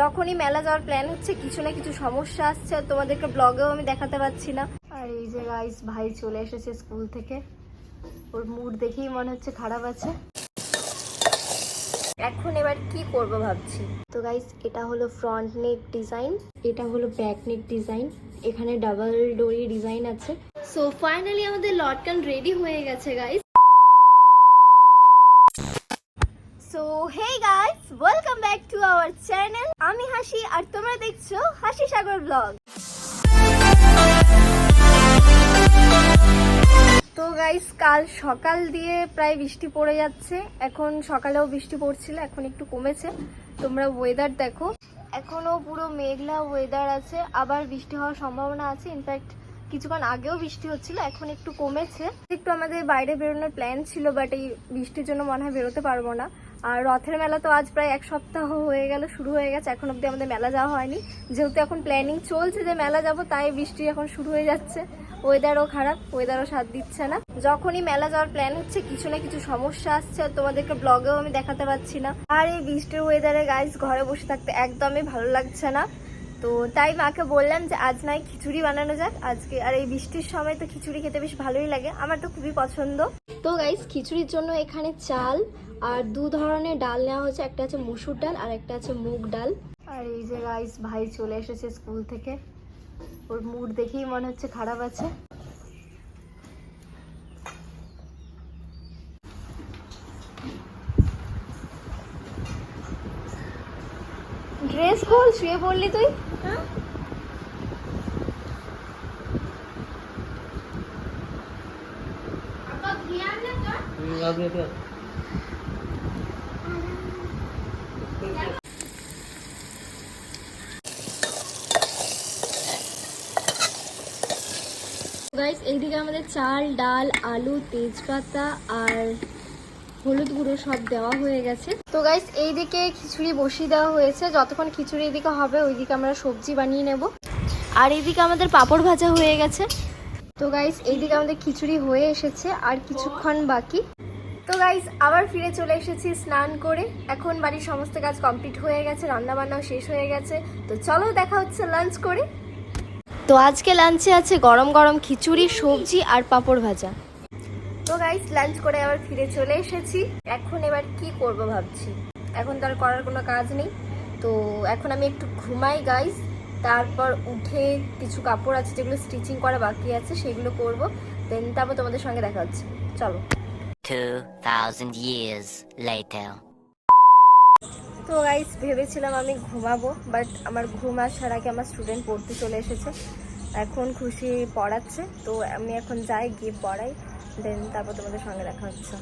যখনই মেলা যাওয়ার প্ল্যান হচ্ছে কিছু না কিছু সমস্যা আসছে আর তোমাদেরকে ব্লগেও আমি দেখাতে পারছি না। আর এই যে গাইস ভাই চলে এসেছে স্কুল থেকে। ওর মুড দেখেই মনে হচ্ছে খারাপ আছে। এখন এবার কি করব ভাবছি? তো গাইস এটা হলো ফ্রন্ট নেক ডিজাইন এটা হলো ব্যাক নেক ডিজাইন এখানে ডাবল ডোরি ডিজাইন আছে। সো ফাইনালি আমাদের লটকান রেডি হয়ে গেছে guys so hey guys welcome back to our channel আমি হাসি, আর তোমরা দেখছ হাসি সাগর ব্লগ। তো গাইস কাল সকাল দিয়ে প্রায় বৃষ্টি পড়ে যাচ্ছে। এখন সকালেও বৃষ্টি পড়ছিল, এখন একটু কমেছে। তোমরা ওয়েদার দেখো। এখনও পুরো মেঘলা ওয়েদার আছে, আবার বৃষ্টি হওয়ার সম্ভাবনা আছে। ইনফ্যাক্ট কিছুক্ষণ আগেও বৃষ্টি হচ্ছিল, এখন একটু কমেছে। একটু আমাদের বাইরে বেরোনোর প্ল্যান ছিল বাট এই বৃষ্টির জন্য মনে হয় বেরোতে পারব না। আর রথের মেলা তো আজ প্রায় এক সপ্তাহ হয়ে গেল, শুরু হয়ে গেছে। এখন অবধি আমাদের মেলা যাওয়া হয়নি। যেহেতু এখন প্ল্যানিং চলছে যে মেলা যাব, তাই বৃষ্টি এখন শুরু হয়ে যাচ্ছে। ওয়েদারও খারাপ ওয়েদারও সাথ দিচ্ছে না। যখনই মেলা যাওয়ার প্ল্যান হচ্ছে, কিছু না কিছু সমস্যা আসছে, আর তোমাদেরকে ব্লগেও আমি দেখাতে পারছি না। আর এই বৃষ্টির ওয়েদারে গাইস ঘরে বসে থাকতে একদমই ভালো লাগছে না। তো তাই মাকে বললাম যে, আজ নয়, খিচুড়ি বানানো যাক। আজকে, আর এই বৃষ্টির সময় তো খিচুড়ি খেতে বেশ ভালোই লাগে। আমার তো খুবই পছন্দ। তো গাইস খিচুড়ির জন্য এখানে চাল আর দু ধরনের ডাল নেওয়া হয়েছে। একটা আছে মুসুর ডাল আর একটা আছে মুগ ডাল। আর এই যে গাইস ভাই চলে এসেছে স্কুল থেকে। ওর মুড দেখেই মনে হচ্ছে খারাপ আছে। ড্রেস খোল শুয়ে পড়লি তুই? গাইস এইদিকে আমাদের চাল, ডাল, আলু, তেজপাতা আর হলুদ গুঁড়ো সব দেওয়া হয়ে গেছে। তো গাইস এইদিকে খিচুড়ি বসিয়ে দেওয়া হয়েছে। যতক্ষণ খিচুড়ি এদিকে হবে, ওইদিকে আমরা সবজি বানিয়ে নেব। আর এইদিকে আমাদের পাঁপড় ভাজা হয়ে গেছে। তো গাইস এইদিকে আমাদের খিচুড়ি হয়ে এসেছে। আর কিছুক্ষণ বাকি। তো গাইস আবার ফিরে চলে এসেছি স্নান করে। এখন বাড়ির সমস্ত কাজ কমপ্লিট হয়ে গেছে রান্না বান্নাও শেষ হয়ে গেছে। তো চলো দেখা হচ্ছে লাঞ্চ করে। তো আজকে লাঞ্চে আছে গরম গরম খিচুড়ি, সবজি আর পাঁপড় ভাজা। তো গাইস লাঞ্চ করে আবার ফিরে চলে এসেছি। এখন এবার কি করব ভাবছি। এখন তো আর করার কোনো কাজ নেই। তো এখন আমি একটু ঘুমাই গাইস তারপর উঠে কিছু কাপড় আছে যেগুলো স্টিচিং করা বাকি আছে, সেগুলো করব। দেন তারপর তোমাদের সঙ্গে দেখা হচ্ছে। চলো। 2,000 years later. তো গাইস ভেবেছিলাম আমি ঘুমাবো বাট আমার ঘুম আসার আগে আমার স্টুডেন্ট পড়তে চলে এসেছে এখন খুশি পড়াচ্ছে তো আমি এখন যাই গিয়ে পড়াই দেন তারপর তোমাদের সঙ্গে দেখা হচ্ছে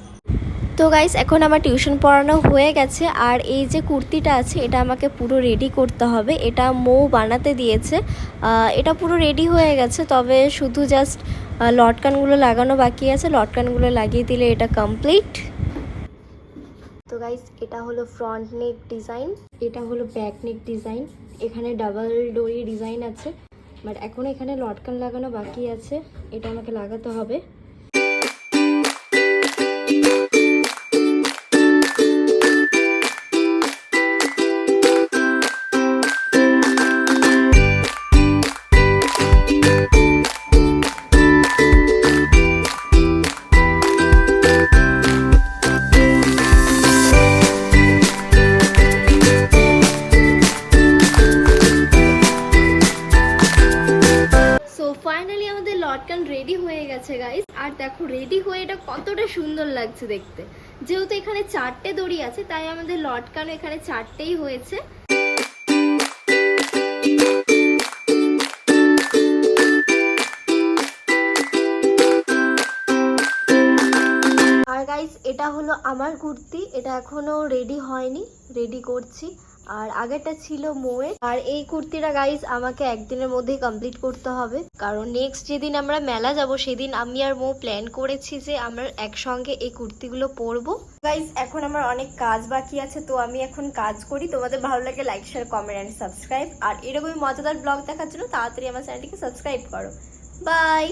তো গাইস এখন আমার টিউশন পড়ানো হয়ে গেছে আর এই যে কুর্তিটা আছে, এটা আমাকে পুরো রেডি করতে হবে। এটা মৌ বানাতে দিয়েছে। এটা পুরো রেডি হয়ে গেছে, তবে শুধু জাস্ট লটকানগুলো লাগানো বাকি আছে। লটকানগুলো লাগিয়ে দিলে এটা কমপ্লিট তো গাইস এটা হলো ফ্রন্ট নেক ডিজাইন এটা হলো ব্যাক নেক ডিজাইন এখানে ডাবল ডোরি ডিজাইন আছে বাট এখন এখানে লটকান লাগানো বাকি আছে। এটা আমাকে লাগাতে হবে। ফাইনালি আমাদের লটকান রেডি হয়ে গেছে গাইস আর দেখো রেডি হয়ে এটা কতটা সুন্দর লাগছে দেখতে। যেহেতু এখানে চারটে দড়ি আছে, তাই আমাদের লটকান এখানে চারটেই হয়েছে। আর গাইস এটা হলো আমার কুর্তি। এটা এখনও রেডি হয়নি রেডি করছি। আর আগেরটা ছিল মোয়ের। আর এই কুর্তিটা গাইস আমাকে একদিনের মধ্যেই কমপ্লিট করতে হবে। কারণ নেক্সট যেদিন আমরা মেলা যাব, সেদিন আমি আর মো প্ল্যান করেছি যে আমরা একসঙ্গে এই কুর্তিগুলো পরবো। গাইস এখন আমার অনেক কাজ বাকি আছে, তো আমি এখন কাজ করি। তোমাদের ভালো লাগে like share comment and subscribe আর এরকমই মজাদার ব্লগ দেখার জন্য তাড়াতাড়ি আমার চ্যানেলটিকে সাবস্ক্রাইব করো। বাই